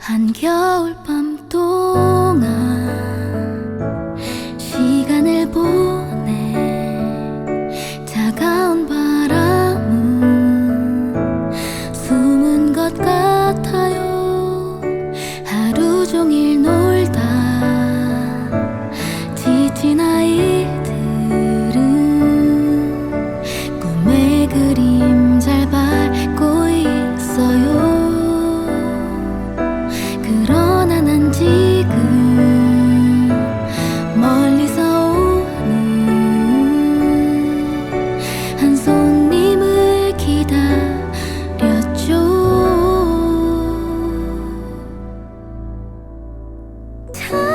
한겨울 밤 동안 시간을 보내 차가운 바람은 숨은 것 같아요. 하루 종일 놀다 지친 아이들 time